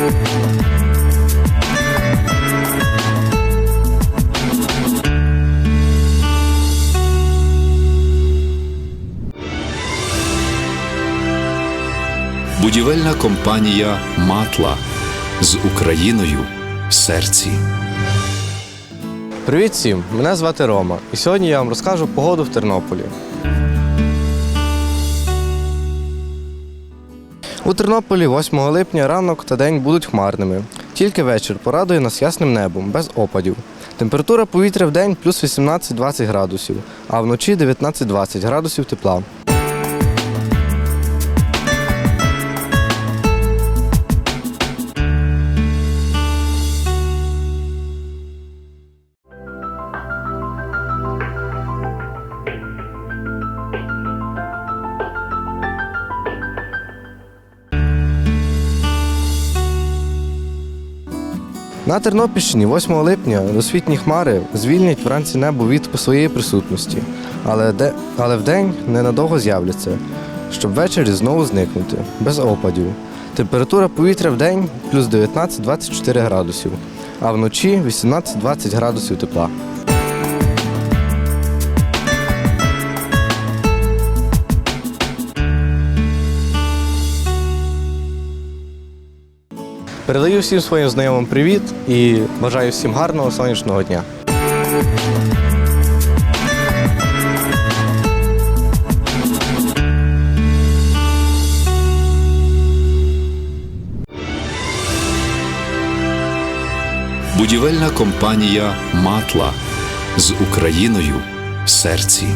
Будівельна компанія Матла з Україною в серці. Привіт всім! Мене звати Рома, і сьогодні я вам розкажу погоду в Тернополі. У Тернополі 8 липня ранок та день будуть хмарними. Тільки вечір порадує нас ясним небом, без опадів. Температура повітря в день плюс 18-20 градусів, а вночі 19-20 градусів тепла. На Тернопільщині 8 липня досвітні хмари звільнять вранці небо від своєї присутності, але, де, але вдень ненадовго з'являться, щоб ввечері знову зникнути, без опадів. Температура повітря в день плюс 19-24 градусів, а вночі 18-20 градусів тепла. Передаю всім своїм знайомим привіт і бажаю всім гарного сонячного дня. Будівельна компанія Матла з Україною в серці.